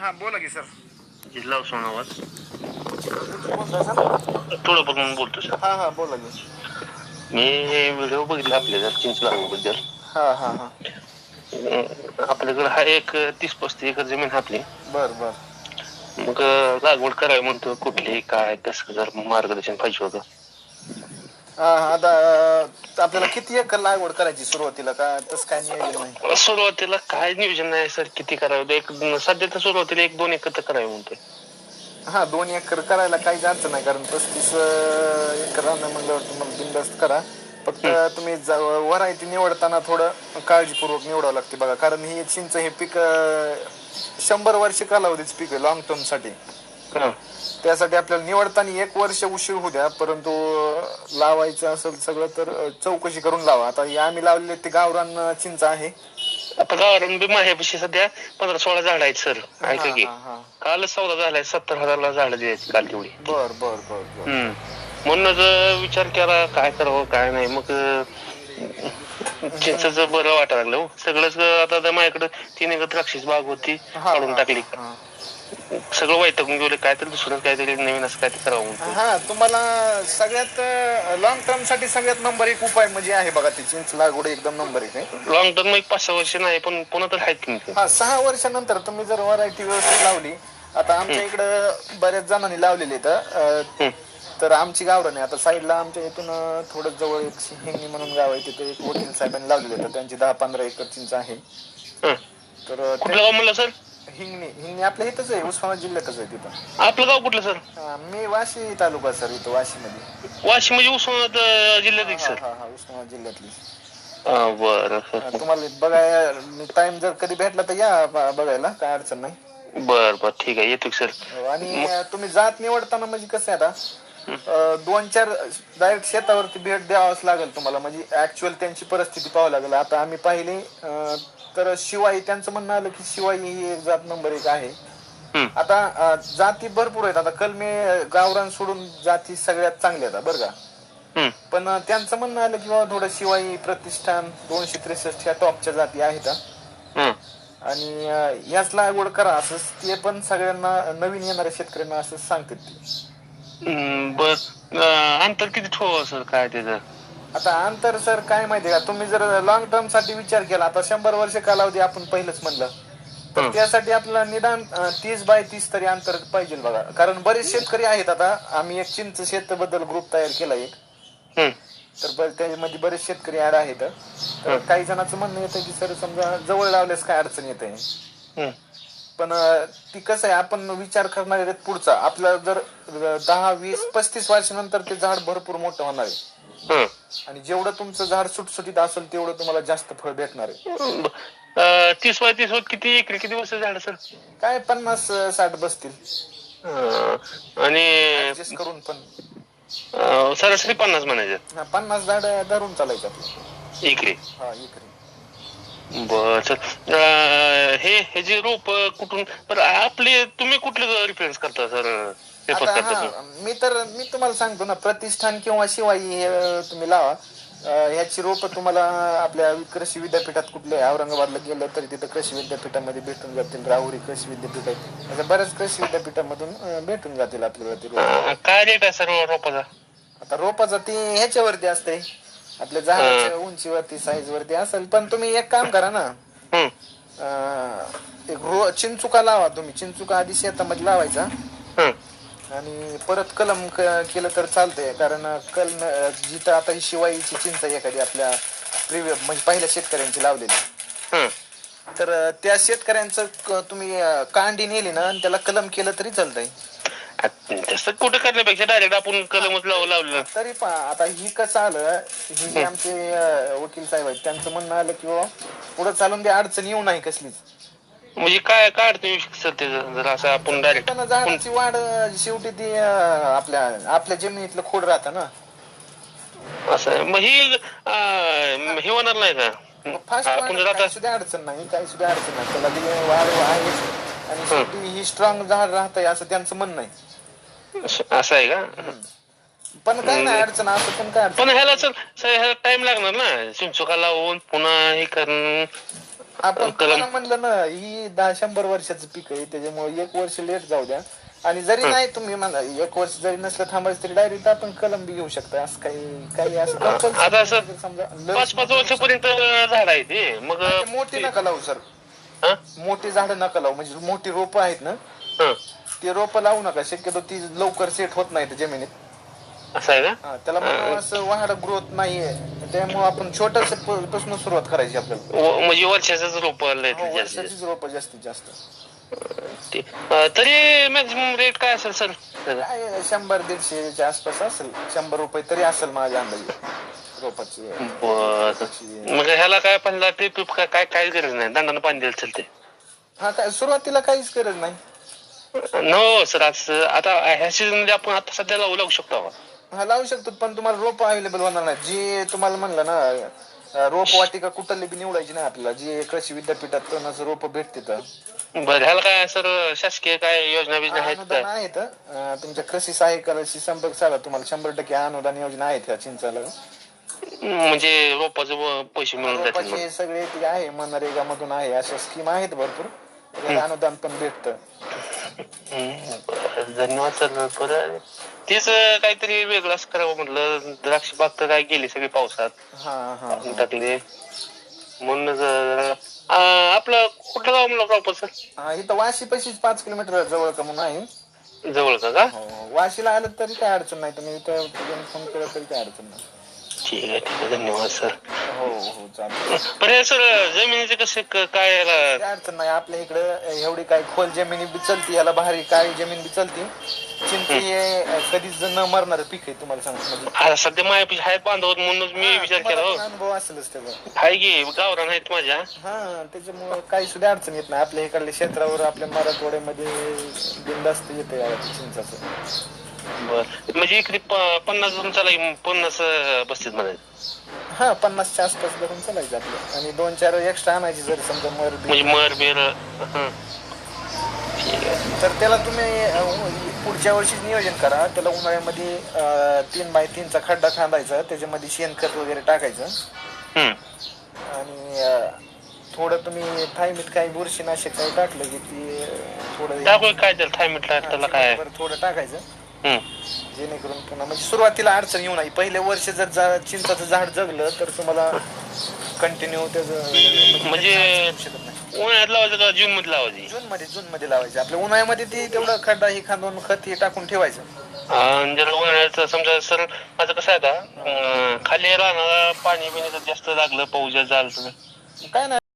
हा बोला की सर. जिल्हा उस्मानाबाद थोडं बघून बोलतो सर. हा हा बोला की. मी व्हिडिओ बघितला आपल्या जर चिंच लागवडबद्दल. हा हा हा. आपल्याकडे हा एक तीस पस्तीस एकर जमीन आपली. बर बर. मग अं, लागवड करावी म्हणतो कुठली काय कसं जर मार्गदर्शन पाहिजे होतं. हा हा, आता आपल्याला किती एकर लागवड करायची सुरुवातीला? का तसं काय नियोजन नाही? सुरुवातीला काय नियोजन नाही सर किती करावं? एक सध्या तर सुरुवातीला एक दोन एकर करावी म्हणतोय. हा दोन एकर करायला काहीच अडचण नाही कारण पस्तीस अं, एकर राहणं म्हणल्यावर तुम्हाला बिंदास्त करा. फक्त तुम्ही व्हरायटी निवडताना थोडं काळजीपूर्वक निवडावं लागते बघा कारण ही चिंच हे पीक अं, शंभर वर्ष कालावधीच पीक आहे लॉंग टर्मसाठी. त्यासाठी आपल्याला निवडताना एक वर्ष उशीर होऊ द्या परंतु लावायचं असेल सगळं तर चौकशी करून लावा. आता हे आम्ही लावलेले ते गावरान चिंच आहे. आता गावावरून बी माझ्यापाशी सध्या पंधरा सोळा झाड आहेत सर. ऐका की. कालच सौदा झालाय सत्तर हजारला झाड द्यायची काल तेवढी. बर बर बर बर. हम्म. म्हणूनच विचार केला काय करावं काय नाही. मग चिंचच बरं वाटायला लागलं हो. सगळंच आता तर माझ्याकडे तीन एकर द्राक्षीची बाग होती काढून टाकली. हा. सगळं वैतागून गेले काहीतरी दुसरं काहीतरी नवीन असं काहीतरी करावं हा तुम्हाला सगळ्यात लॉंग टर्मसाठी सगळ्यात नंबर एक उपाय म्हणजे आहे बघा ती चिंच लागवड एकदम नंबर एक आहे. लॉंग टर्म एक पाच सहा वर्ष नाही पण पुन्हा तर आहेत नाही. हा सहा वर्षानंतर तुम्ही जर व्हरायटी व्यवस्थित लावली आता आमच्या इकडं बऱ्याच जणांनी लावलेली तर. तर आमची गावरान आहे. आता साईडला आमच्या इथून थोडं जवळ एक हिंगणी म्हणून गाव आहे तिथे एक वकील साहेबांनी लावलेले तर त्यांची दहा पंधरा एकर चिंच आहे. हं. तर म्हणलं सर? हिंगणी. हिंगणी आपल्या इथंच आहे उस्मानाबाद जिल्ह्यातच आहे तिथं. आपलं गाव कुठलं सर? हा, मी वाशी तालुका सर इथं वाशीमध्ये. वाशिम म्हणजे उस्मानाबाद अं, जिल्ह्यात हा सर. हा हा उस्मानाबाद जिल्ह्यातली. हा, बरं हा, सर तुम्हाला बघाय टाइम जर कधी भेटला तर या ब- बघायला काय अडचण नाही. बर बर ठीक आहे येतो की सर. आणि अं, तुम्ही जात निवडताना म्हणजे कसं आहे आता? दोन चार डायरेक्ट शेतावरती भेट द्यावाच लागेल तुम्हाला. म्हणजे ऍक्च्युअल त्यांची परिस्थिती पाहावं लागेल. आता आम्ही पाहिली तर शिवाई त्यांचं म्हणणं आलं की शिवाई ही एक जात नंबर एक आहे. आता जाती भरपूर आहेत. आता कलमे गावरान सोडून जाती सगळ्यात चांगल्या आहेत बरं का. पण त्यांचं म्हणणं आलं की बाबा थोडं शिवाई प्रतिष्ठान दोनशे त्रेसष्ट ह्या टॉपच्या जाती आहेत. आणि याच लागवड करा असं ते पण सगळ्यांना नवीन येणाऱ्या शेतकऱ्यांना असं सांगतात ते. हम्म, अं, अंतर किती ठेवा सर? काय त्याचं आता अंतर सर काय माहितीये का? तुम्ही जर लॉंग टर्मसाठी विचार केला आता शंभर वर्ष कालावधी आपण पहिलंच म्हणलं. तर हं. त्यासाठी आपल्याला निदान तीस बाय तीस तरी अंतर पाहिजे बघा. कारण बरेच शेतकरी आहेत आता. आम्ही एक चिंच शेत बद्दल ग्रुप तयार केला एक. हम्म. तर त्यामध्ये बरेच शेतकरी ऍड आहेत. तर काही जणांचं म्हणणं येतं की सर समजा जवळ लावल्यास काय अडचण येते? हम्म. पण ती कसं आहे आपण विचार करणार आहेत पुढचा. आपला जर दहा वीस पस्तीस वर्षानंतर ते झाड भरपूर मोठं होणार आहे. हं. आणि जेवढं तुमचं झाड सुटसुटीत असेल तेवढं तुम्हाला जास्त फळ भेटणार आहे. अं, तीस बाय तीस वर किती? एकरी किती वर्ष झाड सर काय पन्नास साठ बसतील. आणि ऍडजस्ट करून पण. अं, सरासरी पन्नास म्हणायचं. हा, पन्नास झाड धरून चालायचं आपलं. एकरी हा इकडे. बर सर हे हे जे रोप कुठून बरं आपले तुम्ही कुठले रिफरन्स करता सर आता हा मी तर मी तुम्हाला सांगतो ना प्रतिष्ठान किंवा शिवाई हे अं, तुम्ही लावा. अं, ह्याची रोप तुम्हाला आपल्या कृषी विद्यापीठात कुठले औरंगाबादला गेलं तरी तिथं कृषी विद्यापीठामध्ये भेटून जातील. राहुरी कृषी विद्यापीठ आहे. बऱ्याच कृषी विद्यापीठामधून अं, भेटून जातील आपल्याला ते रोप काय रेट आहे सर रोपाचा आता रोपाचं ती ह्याच्यावरती असते. आपल्या झाडाच्या उंचीवरती साईज वरती असेल. पण तुम्ही एक काम करा ना. हम्म. एक रो चिंचुका लावा तुम्ही. चिंचुका आधी शेतामध्ये लावायचा. हं. आणि परत कलम केलं तर चालतंय. कारण कलम जिथं आता ही शिवाईची चिंच आहे एखादी आपल्या म्हणजे पहिल्या शेतकऱ्यांची लावलेली. हं. तर त्या शेतकऱ्यांचं तुम्ही कांडी नेली ना आणि त्याला कलम केलं तरी चालतंय. तसं कुठं करण्यापेक्षा डायरेक्ट आपण कलमच लावू लावलं तरी पण आता ही कसं आलं ही आमचे वकील साहेब आहेत त्यांचं म्हणणं आलं की पुढे चालून ते अडचण येऊ नाही कसलीच. म्हणजे काय काय अडचण येऊ शकते सर त्याचं जर असं आपण डायरेक्ट पण झाडाची वाढ अं, शेवटी ती अं, आपल्या आपल्या जमिनीतलं खोड राहतं ना. असं. मग ही अं, हे होणार नाही का? फास्ट आपण जर आता काही सुद्धा अडचण नाही काही सुद्धा अडचण नाही. त्याला ती वाढ आहे. आणि शेवटी ही स्ट्रॉंग झाड राहतंय असं त्यांचं म्हणणं आहे. असं आहे का? पण काय नाही अडचण असं पण काय पण ह्याला सर सर ह्याला टाइम लागणार ना? चिंचुका लावून पुन्हा हे करणं. आपण तुम्हाला म्हणलं ना ही दहा शंभर वर्षाचं पीक आहे त्याच्यामुळे एक वर्ष लेट जाऊ द्या. आणि जरी नाही तुम्ही म्हणा एक वर्ष जरी नसलं थांबायचं तरी डायरेक्ट आपण कलम बी घेऊ शकता असं काही काही असं आता असं पाच पाच वर्षापर्यंत झाड आहे ते. मग मोठी नका लावू सर? मोठी झाडं नका लावू म्हणजे मोठी रोपं आहेत ना. ती रोपं लावू नका. शक्यतो ती लवकर सेट होत नाही जमिनीत. असं आहे का? त्याला मग असं वाढ ग्रोथ नाहीये. त्यामुळे आपण छोटसपासून सुरुवात करायची आपल्याला. व- म्हणजे वर्षाचंच रोप हो, जास्त वर्षाचीच रोपं जास्तीत जास्त. तरी मॅक्झिमम रेट काय असेल सर? काय शंभर दीडशेच्या आसपास असेल. शंभर रुपये तरी असेल माझ्या अंदाजे. रोपाची बर. मग ह्याला काय पहिला ट्रिप काय काय काय गरज नाही. दंडानं पाणी द्यायला चालते हा काय सुरुवातीला काहीच गरज नाही. नो सर आज आता ह्या सीझनमध्ये आपण आता सध्या लावू लागू शकतो आपण. हा लावू शकतो पण तुम्हाला रोप अवेलेबल होणार नाही जे तुम्हाला म्हणलं ना रोप वाटिका कुठली बी निवडायची नाही आपल्याला. जे कृषी विद्यापीठात रोप भेटते तर बरं ह्याला काय सर शासकीय काय योजना बिजना आहेत अनुदान का? आहेत अं, तुमच्या कृषी सहाय्यकाशी संपर्क साधा. तुम्हाला शंभर टक्के अनुदान योजना आहेत ह्या चिंचाला. म्हणजे रोपाचे पैसे मिळून सगळे आहे मनरेगा मधून आहे अशा स्कीम आहेत भरपूर. अनुदान पण भेटतं. धन्यवाद तेच काहीतरी वेगळंच करावं म्हटलं. द्राक्ष बाग तर काय गेली सगळी पावसात. हा हा टाकले. अं, आपलं कुठलं गाव म्हणलं प्रॉपर सर? हा इथं वाशी पशीच पाच किलोमीटर जवळ का म्हणून आहे? जवळ का का? हो, वाशीला आलं तरी काय अडचण नाही. तुम्ही इथं फोन केला तरी काय अडचण नाही. ठीक आहे ठीक आहे. धन्यवाद सर हो हो चालतं पण हे सर जमिनीचे कसे क- काय याला काय अडचण नाही आपल्या इकडं एवढी काय खोल जमिनी बी चलती याला भारी काळी जमीन बी चलती. हे कधीच न मरणार पीक आहे तुम्हाला सांगतो म्हणजे. आता सध्या मायापाशी आहेत बांधवत म्हणूनच मी विचार केला तुम्हाला हो. पण अनुभव असेलच त्याचा. हाय गे गावरान आहेत माझ्या. हा त्याच्यामुळे काही सुद्धा अडचण येत नाही. आपल्या इकडल्या क्षेत्रावर आपल्या मराठवाड्यामध्ये बिंदास्त येते या चिंचाचं. बर. म्हणजे इकडे प- पन्नास जण चाला पन्नास अं, म्हणायचं. हा पन्नासच्या आसपास धरून चालायचं आपलं. आणि दोन चार एक्स्ट्रा आणायची जर समजा मर बी. म्हणजे मर बेर हं. ठीक आहे. तर त्याला तुम्ही अं, पुढच्या वर्षीच नियोजन करा. त्याला उन्हाळ्यामध्ये अं, तीन बाय तीनचा खड्डा खांदायचा. त्याच्यामध्ये शेणखत वगैरे टाकायचं. हं. आणि अं, थोडं तुम्ही थायमीत काही बुरशीनाशक काही टाकलं की ती अं, थोडं टाकू काय त्याला थायमिटला त्याला काय? बरं थोडं टाकायचं. जेणेकरून पुन्हा म्हणजे सुरुवातीला अडचण येऊ नये. पहिले वर्ष जर जा- चिंचाचं झाड जगलं तर तुम्हाला कंटिन्यू त्याचं म्हणजे शकत नाही. उन्हाळ्यात लावायचं का जून मध्ये लावायची. जून मध्ये जून मध्ये लावायचं. आपल्या उन्हाळ्यामध्ये ती तेवढं खड्डा ही खांदून खत हे टाकून ठेवायचं. आणि जर उन्हाळ्यात समजा सर माझं कसं आहे आता अं, खाली राहणार पाणी बिणी जर जास्त लागलं पाऊस जास्त झालं तर. काय नाही